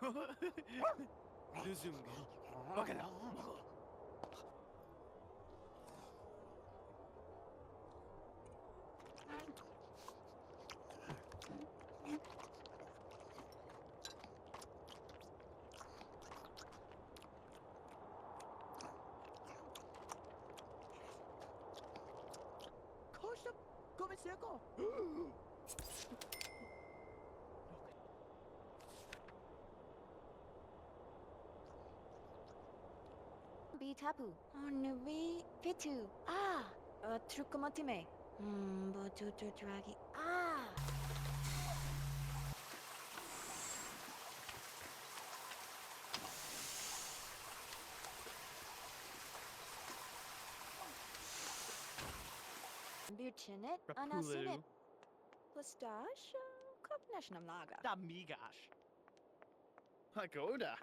늦은 가? 먹어 라, 먹 어! 거시 다, 거미쎄 고! tapu. Onui pitu. Ah. Trukumatime. Mbotutu dragi. Ah. Buchinet. Anasinet. Plastash. Kopnashnam laga. Damigash. Pagoda.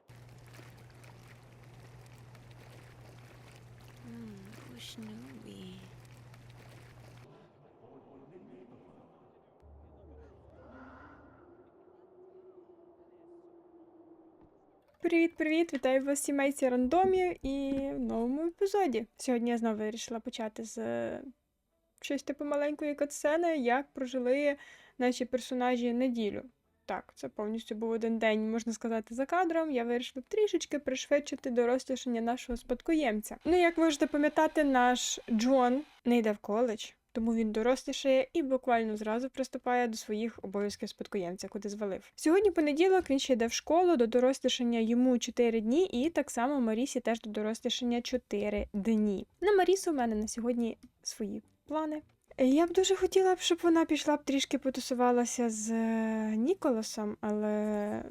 Привіт-привіт! Вітаю вас сімейці рандомів і в новому епізоді. Сьогодні я знову вирішила почати з е, щось типу маленької катсцени, як прожили наші персонажі неділю. Так, це повністю був один день, можна сказати, за кадром. Я вирішила трішечки пришвидшити дорослішання нашого спадкоємця. Ну, як можете пам'ятати, наш Джон не йде в коледж. Тому він дорослішає і буквально зразу приступає до своїх обов'язків спадкоємця, куди звалив. Сьогодні понеділок він ще йде в школу, до дорослішання йому 4 дні, і так само Марісі теж до дорослішання 4 дні. На Марісу в мене на сьогодні свої плани. Я б дуже хотіла б, щоб вона пішла б трішки потусувалася з е, Ніколасом, але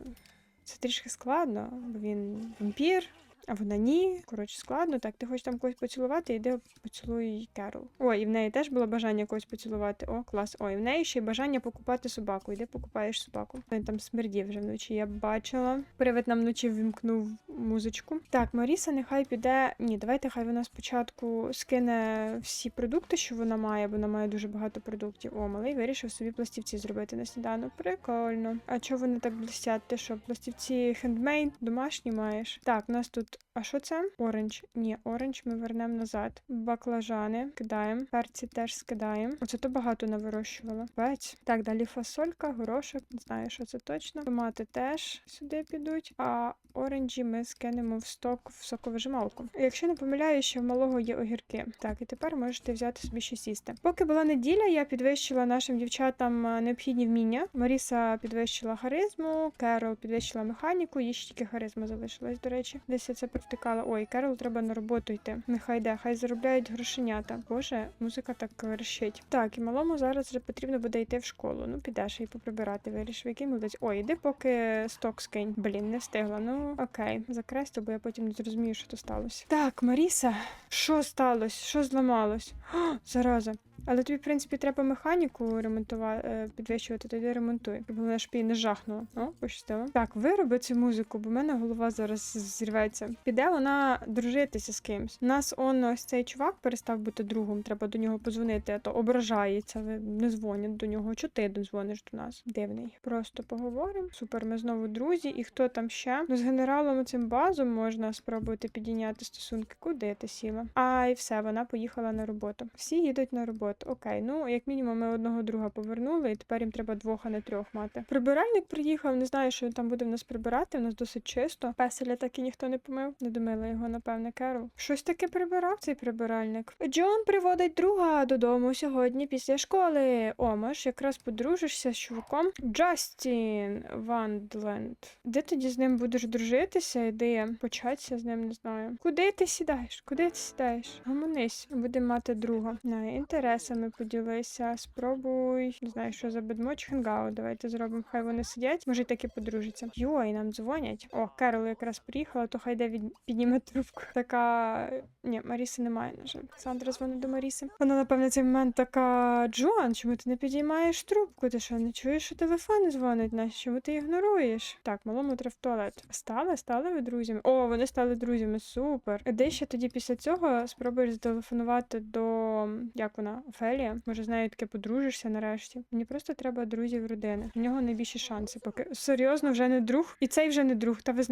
це трішки складно, бо він вампір, а вона ні. Коротше, складно. Так, ти хочеш там когось поцілувати, йди поцілуй Керол. Ой, і в неї теж було бажання когось поцілувати. О, клас. Ой, в неї ще й бажання покупати собаку. Йди покупаєш собаку. Він там смердів вже вночі. Я бачила. Привид нам вночі вімкнув музичку. Так, Маріса нехай піде. Ні, давайте хай вона спочатку скине всі продукти, що вона має, бо вона має дуже багато продуктів. О, малий вирішив собі пластівці зробити на сніданок. Прикольно. А чого вони так блистять? Ти що, пластівці хендмейд, домашні маєш? Так, у нас тут. А що це? Оранж. Ні, оранж ми вернемо назад. Баклажани кидаємо. Перці теж скидаємо. Оце то багато навирощувала. Пець. Так, далі фасолька, горошок. Не знаю, що це точно. Томати теж сюди підуть. А оранжі ми скинемо в сток в соковижималку. Якщо не помиляю, що в малого є огірки. Так, і тепер можете взяти собі щось їсти. Поки була неділя, я підвищила нашим дівчатам е, необхідні вміння. Маріса підвищила харизму, Керол підвищила механіку, їй ще тільки харизма залишилась, до речі. Десь я це провтикала. Ой, Керол треба на роботу йти. Нехай йде, хай заробляють грошенята. Боже, музика так верещить. Так, і малому зараз вже потрібно буде йти в школу. Ну, підеш і поприбирати, вирішив, який молодець. Ой, іди поки сток скинь. Блін, не встигла. Ну окей, закресто, бо я потім не зрозумію, що то сталося. Так, Маріса, що сталося? Що зламалось? О, зараза. Але тобі, в принципі, треба механіку ремонтувати, підвищувати, тоді ремонтуй. Щоб Головне, щоб її не жахнуло. О, пощастило. Так, вироби цю музику, бо в мене голова зараз зірветься. Піде вона дружитися з кимсь. У нас он ось цей чувак перестав бути другом, треба до нього позвонити, а то ображається, не дзвонять до нього. Чого ти дзвониш до нас? Дивний. Просто поговоримо. Супер, ми знову друзі. І хто там ще? Ну, з генералом цим базом можна спробувати підійняти стосунки. Куди ти сіла? А і все, вона поїхала на роботу. Всі їдуть на роботу. Окей, ну як мінімум, ми одного друга повернули, і тепер їм треба двох, а не трьох мати. Прибиральник приїхав, не знаю, що він там буде в нас прибирати. У нас досить чисто. Песеля так і ніхто не помив. Не домила його, напевне, Керол. Щось таке прибирав цей прибиральник. Джон приводить друга додому сьогодні після школи. О, можеш якраз подружишся з чуваком. Джастін Вандленд. Де тоді з ним будеш дружитися? Іди початися з ним, не знаю. Куди ти сідаєш? Куди ти сідаєш? Гомонись, будемо мати друга. На інтересами поділися. Спробуй. Не знаю, що за бедмоч хенгаут. Давайте зробимо. Хай вони сидять. Може, й таки подружаться. Йой, нам дзвонять. О, Керол якраз приїхала, то хай де від... підніме трубку. Така. Ні, Маріси немає, на жаль. Сандра дзвонить до Маріси. Вона, напевно, цей момент така. Джоан, чому ти не підіймаєш трубку? Ти що, не чуєш, що телефон дзвонить? Нас чому ти ігноруєш? Так, малому треба в туалет. Стали, стали ви друзями? О, вони стали друзями. Супер. Де ще тоді після цього спробуєш зателефонувати до як вона? Офелія. Може, з нею таке подружишся нарешті. Мені просто треба друзів родини. В нього найбільші шанси. Поки серйозно вже не друг, і цей вже не друг, та ви.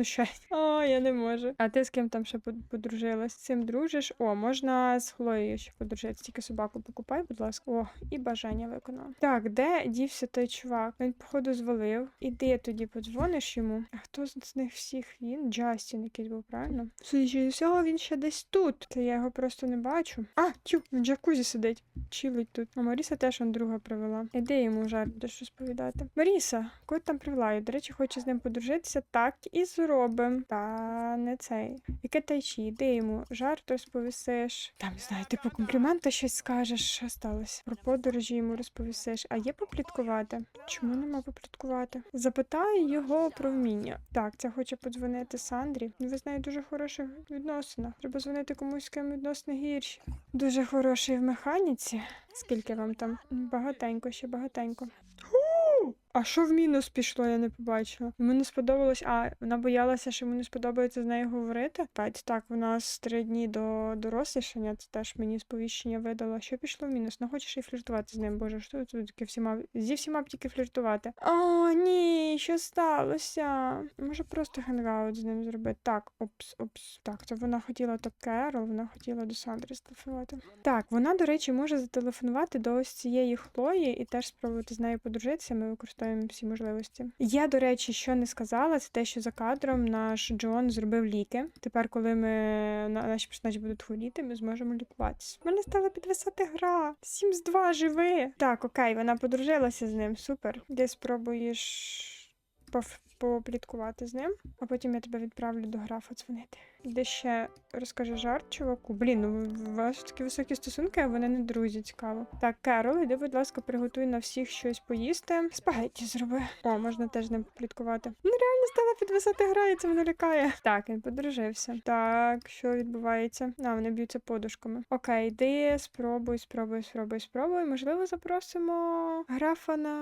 О, я не можу. А ти з ким там ще подружилась? З цим дружиш? О, можна з Хлоєю ще подружитися. Тільки собаку покупай, будь ласка. О, і бажання виконала. Так, де дівся той чувак? Він, походу, звалив. Іди тоді подзвониш йому. А хто з них всіх він? Джастін якийсь був, правильно? Судячи з усього, він ще десь тут. Та я його просто не бачу. А, тю, в джакузі сидить. Чилить тут. А Маріса теж он друга привела. Іди йому жарт будеш розповідати. Маріса, кого там привела? Я, до речі, хочу з ним подружитися. Так і зробим. Та не цей. Яке тайчі, іди йому жарт розповісиш. Там, не знаю, типу компліменти щось скажеш. Що сталося? Про подорожі йому розповісиш. А є попліткувати? Чому нема попліткувати? Запитай його про вміння. Так, це хоче подзвонити Сандрі. Ви з нею дуже хороших відносинах. Треба дзвонити комусь, з ким відносини гірші. Дуже хороший в механіці. Скільки вам там? Багатенько, ще багатенько. А що в мінус пішло, я не побачила. Йому не сподобалось. А, вона боялася, що йому не сподобається з нею говорити. Пець, так, у нас три дні до дорослішання, це теж мені сповіщення видало. Що пішло в мінус? Не хочеш і фліртувати з ним, боже, що тут таке всіма зі всіма б тільки фліртувати. О, ні, що сталося? Може просто хенгаут з ним зробити. Так, опс, опс. Так, то вона хотіла то Керол, вона хотіла до Сандри зателефонувати. Так, вона, до речі, може зателефонувати до ось цієї Хлої і теж спробувати з нею подружитися. Ми використовуємо всі можливості. Я, до речі, що не сказала, це те, що за кадром наш Джон зробив ліки. Тепер, коли ми наші персонажі будуть хворіти, ми зможемо лікуватися. Мене стала підвисати гра. Сім з два живи. Так, окей, вона подружилася з ним. Супер. Де спробуєш поф- попліткувати з ним, а потім я тебе відправлю до графа дзвонити. Де ще розкажи жарт, чуваку. Блін, ну у вас такі високі стосунки, а вони не друзі, цікаво. Так, Керол, іди, будь ласка, приготуй на всіх щось поїсти. Спагетті зроби. О, можна теж з ним попліткувати. Ну реально стала підвисати гра, і це мене лякає. Так, він подружився. Так, що відбувається? А, вони б'ються подушками. Окей, йди, спробуй, спробуй, спробуй, спробуй. Можливо, запросимо графа на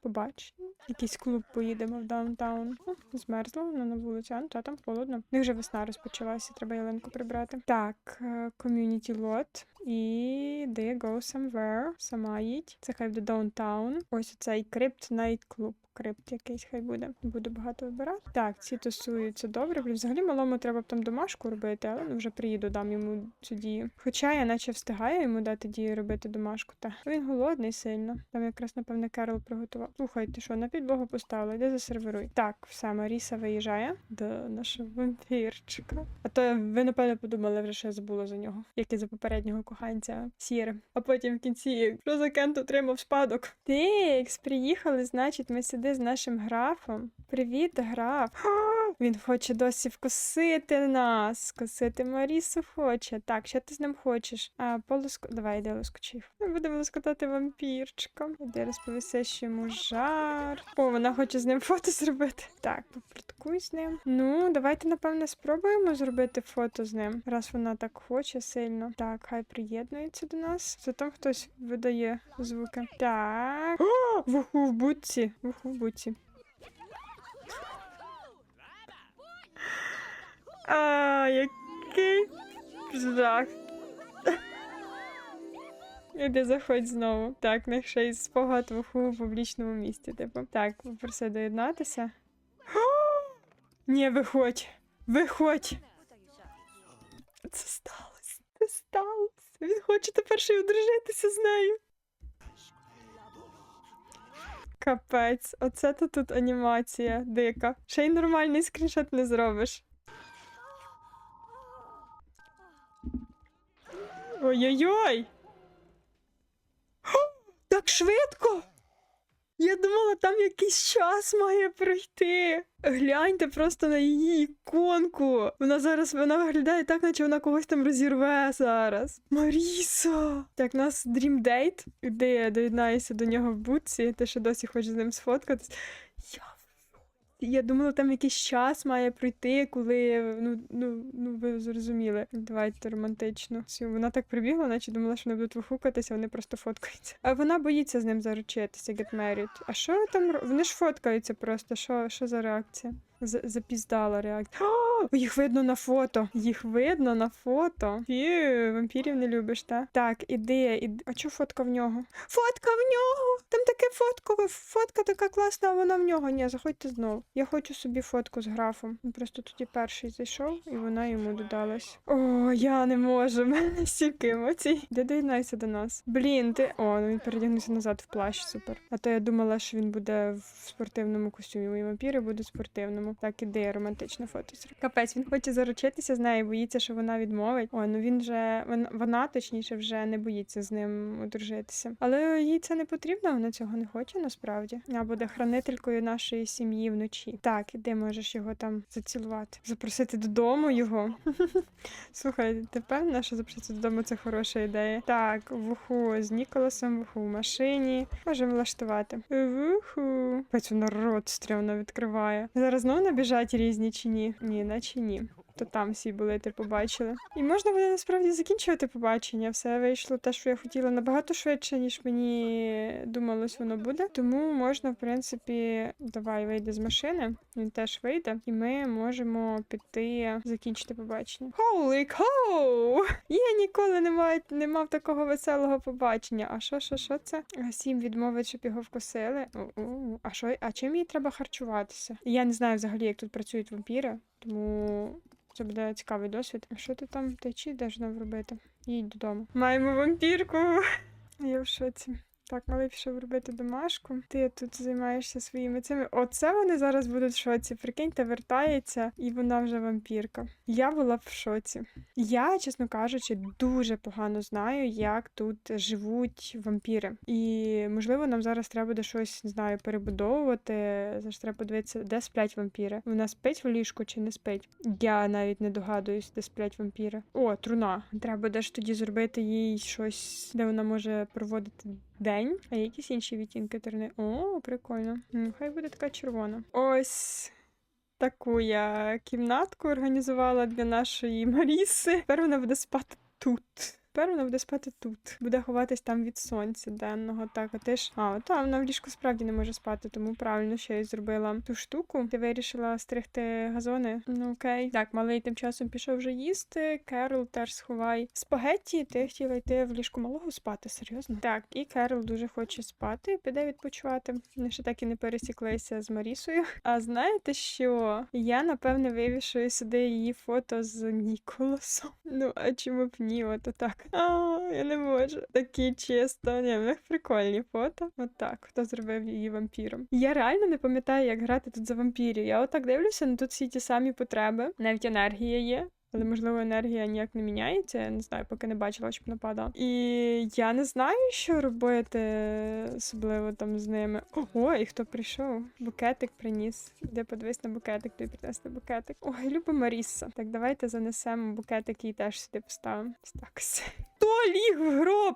побачення. Якийсь клуб поїдемо даунтаун. Змерзло, вона на вулиці, а ну, та там холодно. Них вже весна розпочалася, треба ялинку прибрати. Так, ком'юніті лот. І де go somewhere. Сама їдь. Це хай до даунтаун. Ось оцей крипт найт клуб. Крипт якийсь хай буде. Буду багато вибирати. Так, ці тусуються добре. Взагалі малому треба б там домашку робити, але ну вже приїду, дам йому цю дію. Хоча я наче встигаю йому дати дію робити домашку. Та він голодний сильно. Там якраз, напевне, Керол приготував. Слухай, ти що, на підлогу поставила, йди засервируй. Так, все, Маріса виїжджає до нашого вампірчика. А то ви, напевно, подумали вже, що я забула за нього, як і за попереднього коханця Сіри. А потім в кінці, що за Кент отримав спадок. Тикс, приїхали, значить, ми сюди з нашим графом. Привіт, граф. Він хоче досі вкусити нас. Скосити Марісу хоче. Так, що ти з ним хочеш? А, полоску. Давай, йди лоскочив. Ми будемо лоскотати вампірчика. Іди розповіси, що йому жар. О, вона хоче з ним фото зробити. Так, попліткуй з ним. Ну, давайте, напевне, спробуємо зробити фото з ним, раз вона так хоче сильно. Так, хай приєднується до нас. Там хтось видає звуки. Так. Вуху в бутці. Вуху в. А, який жах. Іди заходь знову. Так, них ще й спогад вуху в публічному місці. Типу. Так, попроси доєднатися. Ні, виходь. Виходь. Це сталося. Це сталося. Він хоче тепер ще й одружитися з нею. Капець, оце то тут анімація дика. Ще й нормальний скріншот не зробиш. Ой-ой-ой! Так швидко! Я думала, там якийсь час має пройти. Гляньте просто на її іконку. Вона зараз вона виглядає так, наче вона когось там розірве зараз. Маріса! Так, у нас Dream Date. Іди, я доєднаюся до нього в бутці. Ти ще досі хочу з ним сфоткатись. Я я думала, там якийсь час має пройти, коли ну, ну, ну ви зрозуміли. Давайте романтично. Вона так прибігла, наче думала, що вони будуть вихукатися, вони просто фоткаються. А вона боїться з ним заручитися, get married. А що там Вони ж фоткаються просто. Що, що за реакція? Запіздала реакція. О, їх видно на фото. Їх видно на фото. Фі, вампірів не любиш, та? Так, іди, іди. А чого фотка в нього? Фотка в нього! Там таке фотка, фотка така класна, а вона в нього. Ні, заходьте знов. Я хочу собі фотку з графом. Просто тоді перший зайшов, і вона йому додалась. О, я не можу. мене стільки емоцій. Де доєднайся до нас? Блін, ти. О, ну він передягнувся назад в плащ, супер. А то я думала, що він буде в спортивному костюмі. Мої вампіри будуть в спортивному. Так, іде романтичне фото. Капець, він хоче заручитися з нею, боїться, що вона відмовить. О, ну він же вон- вона точніше вже не боїться з ним одружитися. Але їй це не потрібно, вона цього не хоче насправді. Вона буде хранителькою нашої сім'ї вночі. Так, іди можеш його там зацілувати, запросити додому його. Слухай, ти впевнена, що запросити додому це хороша ідея? Так, вуху з Ніколасом, вуху в машині. Можемо влаштувати. Вуху. Вона рот стрімно відкриває. Зараз знову набіжать різні чи ні? Ні, наче ні. То там всі були, ти побачили. І можна буде насправді закінчувати побачення. Все вийшло те, що я хотіла набагато швидше, ніж мені думалось, воно буде. Тому можна, в принципі, давай вийде з машини. Він теж вийде, і ми можемо піти закінчити побачення. Holy cow! Я ніколи не мав, не мав такого веселого побачення. А що, що, що це? Сім відмовить, щоб його вкусили. У-у. А що? А чим їй треба харчуватися? Я не знаю взагалі, як тут працюють вампіри, тому це буде цікавий досвід. А що ти там течі йдеш нам робити? Їдь додому. Маємо вампірку. Я в шоці. Так, малий пішов робити домашку. Ти тут займаєшся своїми цими. Оце вони зараз будуть в шоці. Прикиньте, вертається, і вона вже вампірка. Я була в шоці. Я, чесно кажучи, дуже погано знаю, як тут живуть вампіри. І можливо, нам зараз треба буде щось не знаю, перебудовувати. Зараз треба подивитися, де сплять вампіри. Вона спить в ліжку чи не спить? Я навіть не догадуюсь, де сплять вампіри. О, труна. Треба буде ж тоді зробити їй щось, де вона може проводити день. А якісь інші відтінки терни. О, прикольно. Ну, хай буде така червона. Ось. Таку я кімнатку організувала для нашої Маріси. Тепер вона буде спати тут. Тепер вона буде спати тут. Буде ховатись там від сонця денного. Так, а ти ж. А, та вона в ліжку справді не може спати, тому правильно що я зробила ту штуку. Ти вирішила стригти газони. Ну окей. Так, малий тим часом пішов вже їсти. Керол теж сховай. Спагетті, ти хотіла йти в ліжку малого спати, серйозно? Так, і Керол дуже хоче спати, піде відпочивати. Вони ще так і не пересіклися з Марісою. А знаєте що? Я напевне вивішую сюди її фото з Ніколасом. Ну, а чому б ні? От так. А, я не можу. Такі чисто. Ні, в них прикольні фото. Отак. Хто зробив її вампіром? Я реально не пам'ятаю, як грати тут за вампірів. Я отак дивлюся, ну тут всі ті самі потреби. Навіть енергія є. Але, можливо, енергія ніяк не міняється, я не знаю, поки не бачила, щоб нападала. І я не знаю, що робити, особливо там з ними. Ого, і хто прийшов? Букетик приніс. Де подивись на букетик, тобі принесли букетик. Ой, люба Маріса. Так, давайте занесемо букетик і теж сюди поставимо. Так. Хто ліг в гроб?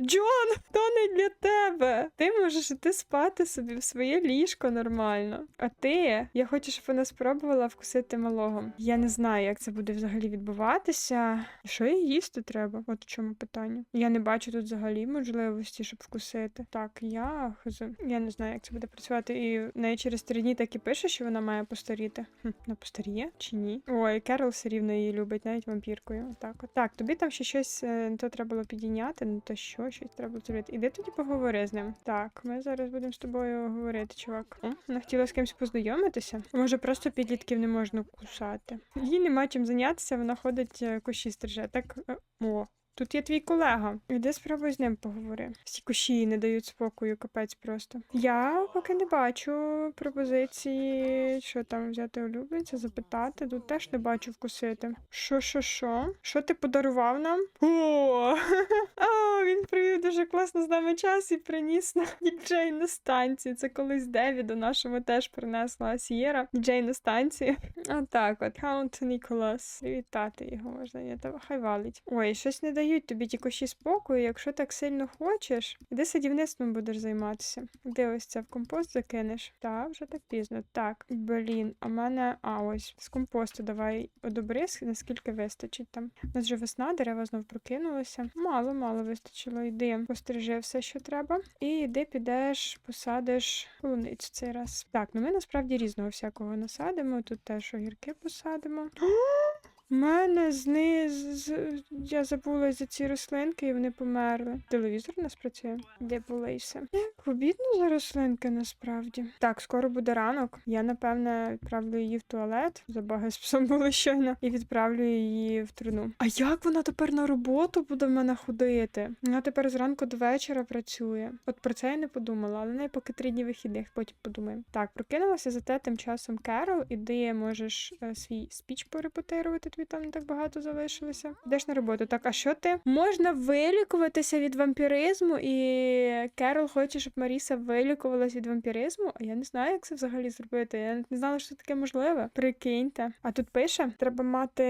Джон, то не для тебе. Ти можеш іти спати собі в своє ліжко нормально. А ти, я хочу, щоб вона спробувала вкусити малого. Я не знаю, як це буде взагалі відбуватися. Що їй їсти треба? От в чому питання. Я не бачу тут взагалі можливості, щоб вкусити. Так, я хз. Я не знаю, як це буде працювати. І неї через три дні так і пише, що вона має постаріти. Хм, вона постаріє чи ні? Ой, Керол все рівно її любить, навіть вампіркою. Так, от. Так, тобі там ще щось е, то треба було підійняти, не то що, щось треба було зробити. Іди тоді поговори з ним. Так, ми зараз будемо з тобою говорити, чувак. О, вона хотіла з кимось познайомитися. Може, просто підлітків не можна кусати. Їй нема чим зайнятися, вона ходить е, кущі стриже. Так, е, о. Тут є твій колега. Іди спробуй з ним поговори. Всі кущі не дають спокою, капець просто. Я поки не бачу пропозиції, що там взяти улюбленця, запитати. Тут теж не бачу вкусити. Що, що, що? Що ти подарував нам? О, О він провів дуже класно з нами час і приніс на діджей на станцію. Це колись Девіду нашому теж принесла Сієра діджей на станцію. Отак от. Count Ніколас. Привітати його можна. Я та хай валить. Ой, щось не дає дають тобі ті кущі спокою, якщо так сильно хочеш, іди садівництвом будеш займатися. Де ось це в компост закинеш? Так, вже так пізно. Так, блін, а мене. А, ось з компосту давай одобри, наскільки вистачить там. У нас вже весна, дерева знов прокинулися. Мало, мало вистачило. Йди, пострижи все, що треба. І йди, підеш, посадиш полуницю цей раз. Так, ну ми насправді різного всякого насадимо. Тут теж огірки посадимо. У мене зниз я забула за ці рослинки, і вони померли. Телевізор у нас працює. Де були і все. Як обідно за рослинки насправді. Так, скоро буде ранок. Я напевне відправлю її в туалет. Забаги з псом були щойно, і відправлю її в труну. А як вона тепер на роботу буде в мене ходити? Вона тепер зранку до вечора працює. От про це я не подумала, але не поки три дні вихідних, потім подумаємо. Так, прокинулася зате тим часом Керол, іди можеш е, свій спіч порепетирувати, тобі там не так багато залишилося. Йдеш на роботу. Так, а що ти? Можна вилікуватися від вампіризму, і Керол хоче, щоб Маріса вилікувалась від вампіризму. А я не знаю, як це взагалі зробити. Я не знала, що таке можливе. Прикиньте. А тут пише: треба мати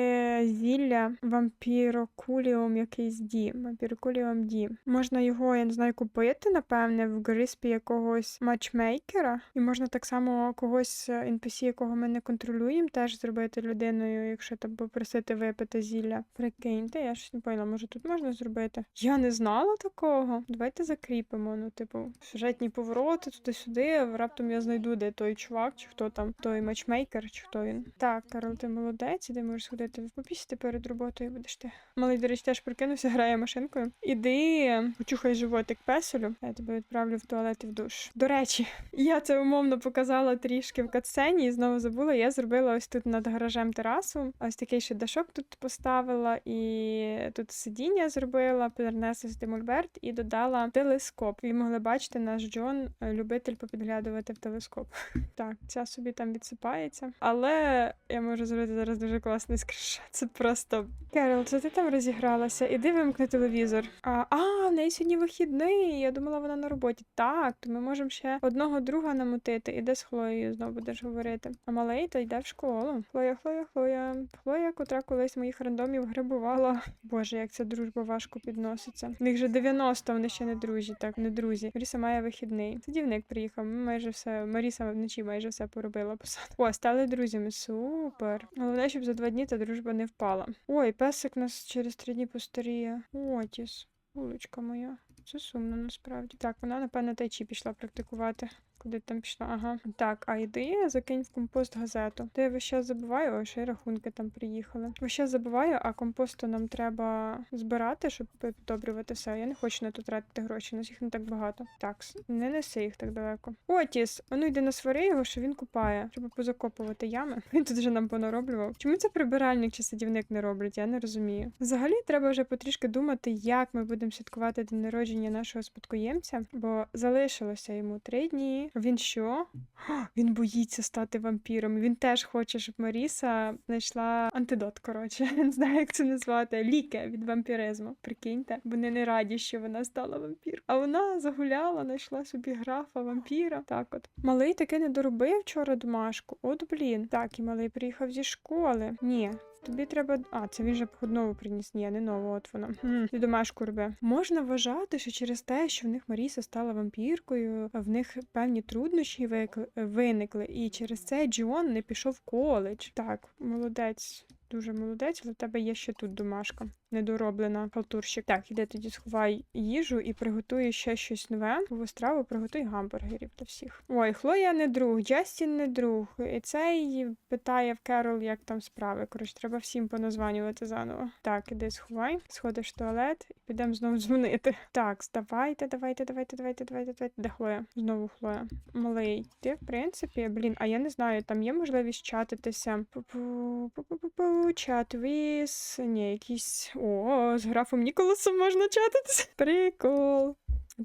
зілля вампірокуліум якийсь ді. Вампірокуліум ді. Можна його, я не знаю, купити, напевне, в гриспі якогось матчмейкера. І можна так само когось е, NPC, якого ми не контролюємо, теж зробити людиною, якщо там попросити випити зілля. Прикиньте, я ж не поняла, може тут можна зробити? Я не знала такого. Давайте закріпимо. Ну, типу, сюжетні повороти туди-сюди. Раптом я знайду, де той чувак, чи хто там, той матчмейкер, чи хто він. Так, Карол, ти молодець, іди можеш сходити в попісти перед роботою, будеш ти. Малий, до речі, теж прикинувся, грає машинкою. Іди, почухай животик песелю. Я тебе відправлю в туалет і в душ. До речі, я це умовно показала трішки в катсцені і знову забула. Я зробила ось тут над гаражем терасу. Ось такий ще дашок тут поставила, і тут сидіння зробила, перенесла сюди мольберт і додала телескоп. Ви могли бачити, наш Джон е, любитель попідглядувати в телескоп. Так, ця собі там відсипається. Але я можу зробити зараз дуже класний скріншот. Це просто. Керол, це ти там розігралася? Іди вимкни телевізор. А, а, в неї сьогодні вихідний. Я думала, вона на роботі. Так, то ми можемо ще одного друга намутити. Іде з Хлоєю знову будеш говорити. А малий то йде в школу. Хлоя, Хлоя, Хлоя. Хлоя, котра колись моїх рандомів грибувала. Боже, як ця дружба важко підноситься. В них же 90, вони ще не друзі, так, не друзі. Маріса має вихідний. Садівник приїхав. Майже все. Маріса вночі майже все поробила посад. О, стали друзями. Супер. Головне, щоб за два дні та дружба не впала. Ой, песик нас через три дні постаріє. Отіс, вуличка моя. Це сумно насправді. Так, вона, напевно, тайчі пішла практикувати. Куди там пішла? Ага. Так, а йди, закинь в компост газету. То я весь забуваю, о, ще й рахунки там приїхали. Весь забуваю, а компосту нам треба збирати, щоб піддобрювати все. Я не хочу на то тратити гроші, у нас їх не так багато. Так, не неси їх так далеко. Отіс, а ну йди насвари його, що він купає. Треба позакопувати ями. Він тут вже нам понароблював. Чому це прибиральник чи садівник не роблять? Я не розумію. Взагалі, треба вже потрішки думати, як ми будемо святкувати день народження нашого спадкоємця, бо залишилося йому три дні. Він що? Він боїться стати вампіром. Він теж хоче, щоб Маріса знайшла антидот. Коротше, не знаю, як це назвати. Ліки від вампіризму. Прикиньте, вони не раді, що вона стала вампіром. А вона загуляла, знайшла собі графа вампіра. Так от. Малий таки не доробив вчора домашку. От блін. Так, і малий приїхав зі школи. Ні. Тобі треба. А, це він же нову приніс. Ні, не нову, от вона. Хм, і домашку роби. Можна вважати, що через те, що в них Маріса стала вампіркою, в них певні труднощі викли- виникли, і через це Джон не пішов в коледж. Так, молодець. Дуже молодець, але в тебе є ще тут домашка, недороблена халтурщик. Так, іде тоді сховай їжу і приготуй ще щось нове. Нову страву приготуй гамбургерів для всіх. Ой, Хлоя не друг, Джастін не друг. І цей питає в Керол, як там справи. Коротше, треба всім поназванювати заново. Так, іди сховай, сходиш в туалет і підемо знову дзвонити. Так, давайте, давайте, давайте, давайте, давайте, давайте. Де Хлоя? Знову Хлоя. Малий, ти, в принципі, блін, а я не знаю, там є можливість чатитися. Пу-пу, Чат віз. Ні, якісь. О, з графом Ніколасом можна чатитися. Прикол.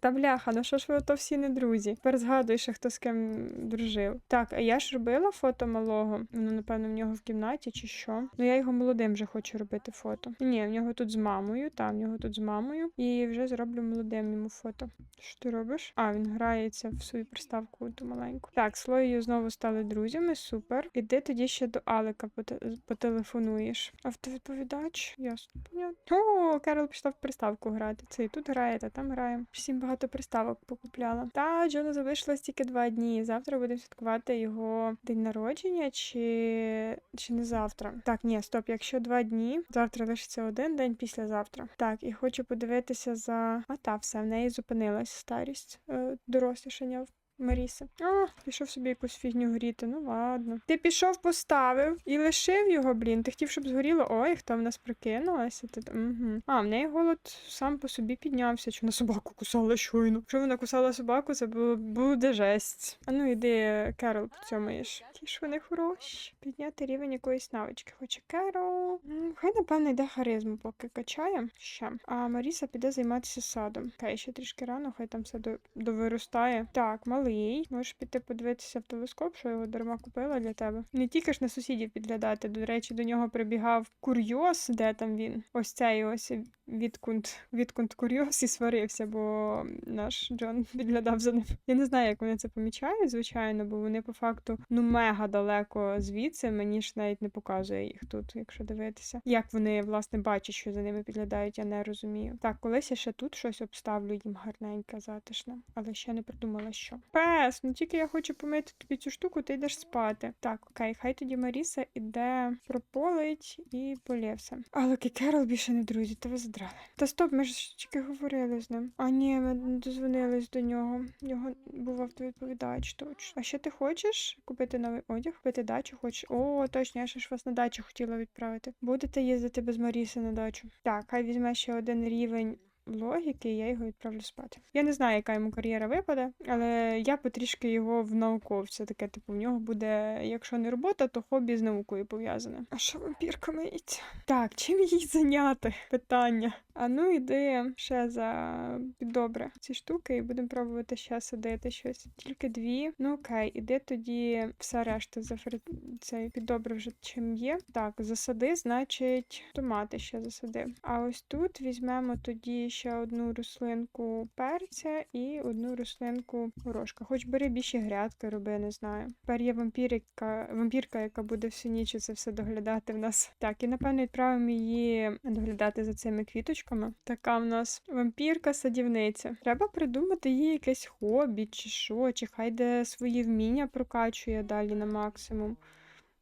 Та бляха, ну що ж ви ото всі не друзі? Тепер згадуй, ще хто з ким дружив. Так, а я ж робила фото малого. Воно, напевно, в нього в кімнаті чи що. Ну я його молодим вже хочу робити фото. Ні, в нього тут з мамою, та в нього тут з мамою. І вже зроблю молодим йому фото. Що ти робиш? А, він грається в свою приставку ту маленьку. Так, з Лоєю знову стали друзями, супер. Іди тоді ще до Алика поте- потелефонуєш. Автовідповідач? Ясно, понятно. О, Керол пішла в приставку грати. Це і тут грає, та там грає. Всім багато приставок покупляла. Та Джону залишилось тільки два дні. Завтра будемо святкувати його день народження, чи, чи не завтра. Так, ні, стоп, якщо два дні, завтра лишиться один день післязавтра. Так, і хочу подивитися за. А та все, в неї зупинилась старість. Е, дорослішання в Маріси. А, пішов собі якусь фігню гріти. Ну ладно. Ти пішов, поставив і лишив його, блін. Ти хотів, щоб згоріло. Ой, хто в нас прокинулася? Ти... Угу. А, в неї голод сам по собі піднявся. Чи на собаку кусала щойно? Якщо вона кусала собаку, це було буде жесть. А ну іди, Керол, поцьомаєш. Ті ж вони хороші. Підняти рівень якоїсь навички. Хоче Керол. Хай, напевно, йде харизму, поки качає. Ще. А Маріса піде займатися садом. Хай ще трішки рано, хай там все до... довиростає. Так, малий. Можеш піти подивитися в телескоп, що його дарма купила для тебе. Не тільки ж на сусідів підглядати. До речі, до нього прибігав курйоз, де там він. Ось цей ось відкунт, відкунт курйоз і сварився, бо наш Джон підглядав за ним. Я не знаю, як вони це помічають, звичайно, бо вони по факту ну мега далеко звідси. Мені ж навіть не показує їх тут, якщо дивитися. Як вони власне бачать, що за ними підглядають, я не розумію. Так, колись я ще тут щось обставлю їм гарненьке, затишне, але ще не придумала, що. Пес, ну тільки я хочу помити тобі цю штуку, ти йдеш спати. Так, окей, хай тоді Маріса іде прополить і полє все. Але Керол більше не друзі, та ви задрали. Та стоп, ми ж тільки говорили з ним. А ні, ми не дозвонились до нього. Його був автовідповідач, точно. А що ти хочеш? Купити новий одяг, купити дачу хочеш? О, точно, я ще ж вас на дачу хотіла відправити. Будете їздити без Маріси на дачу? Так, хай візьме ще один рівень логіки, я його відправлю спати. Я не знаю, яка йому кар'єра випаде, але я потрішки його в науковця. Таке, типу, в нього буде, якщо не робота, то хобі з наукою пов'язане. А що вампірка миється? Так, чим їй зайняти? Питання. А ну йди ще за добре ці штуки, і будемо пробувати ще садити щось. Тільки дві. Ну окей, іди тоді все решта за фри... цей піддобре вже чим є. Так, засади, значить, томати ще засади. А ось тут візьмемо тоді ще одну рослинку перця і одну рослинку горошка. Хоч бери більші грядки, роби, не знаю. Тепер є вампірка, вампірка, яка буде всю ніч це все доглядати в нас. Так, і напевно відправимо її доглядати за цими квіточками. Така в нас вампірка-садівниця. Треба придумати їй якесь хобі, чи що, чи хай де свої вміння прокачує далі на максимум.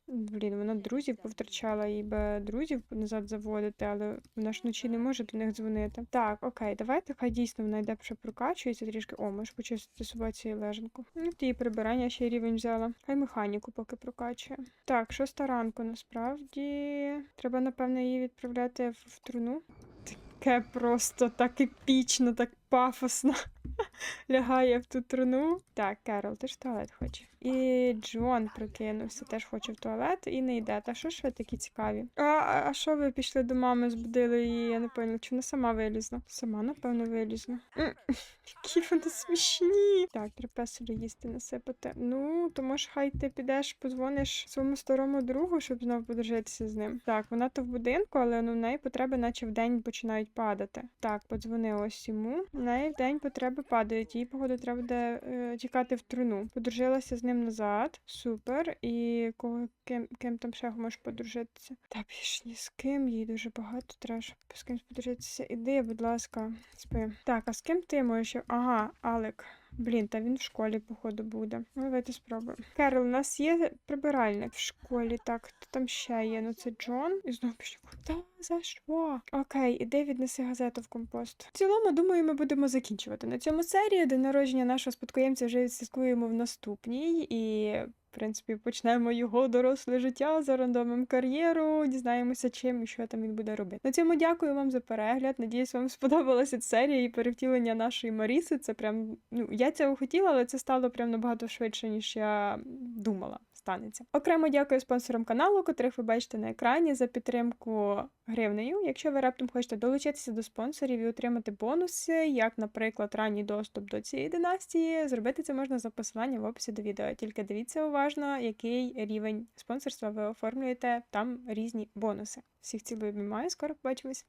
Блін, вона друзів повтрачала і би друзів назад заводити, але вона ж вночі не може до них дзвонити. Так, окей, давайте хай дійсно вона йде ще прокачується трішки. О, можеш почистити собаці лежанку. Ну, ті прибирання ще й рівень взяла. Хай механіку поки прокачує. Так, шоста ранку насправді. Треба, напевно, її відправляти в, в труну. Таке просто так епічно, так пафосно. Лягає в ту труну. Так, Керол, ти ж в туалет хоче. І Джон прокинувся, теж хоче в туалет і не йде. Та що ж ви такі цікаві? А, а що ви пішли до мами, збудили її? Я не поняла, чи вона сама вилізла? Сама, напевно, вилізла. Які вони смішні. Так, треба їсти насипати. Ну, тому ж хай ти підеш, подзвониш своєму старому другу, щоб знов подружитися з ним. Так, вона то в будинку, але ну, в неї потреби, наче в день починають падати. Так, подзвони ось йому. В неї в день потреби падають. Їй, походу, треба буде е, тікати в труну. Подружилася з ним назад. Супер. І кого ким, ким там ще можеш подружитися? Та більш ні з ким, їй дуже багато треба, з кимось подружитися. Іди, будь ласка, спи. Так, а з ким ти можеш? Ага, Алек. Блін, та він в школі, походу, буде. Ну, давайте спробуємо. Керол, у нас є прибиральник в школі. Так, хто там ще є? Ну це Джон. І знову пише, та за що? Окей, іди віднеси газету в компост. В цілому, думаю, ми будемо закінчувати на цьому серію. День народження нашого спадкоємця вже відслідкуємо в наступній. І принципі, почнемо його доросле життя, за рандомом кар'єру, дізнаємося, чим і що там він буде робити. На цьому дякую вам за перегляд. Надіюсь, вам сподобалася серія і перевтілення нашої Маріси. Це прям ну я цього хотіла, але це стало прям набагато швидше, ніж я думала станеться. Окремо дякую спонсорам каналу, котрих ви бачите на екрані за підтримку гривнею. Якщо ви раптом хочете долучитися до спонсорів і отримати бонуси, як, наприклад, ранній доступ до цієї династії, зробити це можна за посиланням в описі до відео. Тільки дивіться уважно, який рівень спонсорства ви оформлюєте. Там різні бонуси. Всіх цілую обіймаю, скоро побачимось.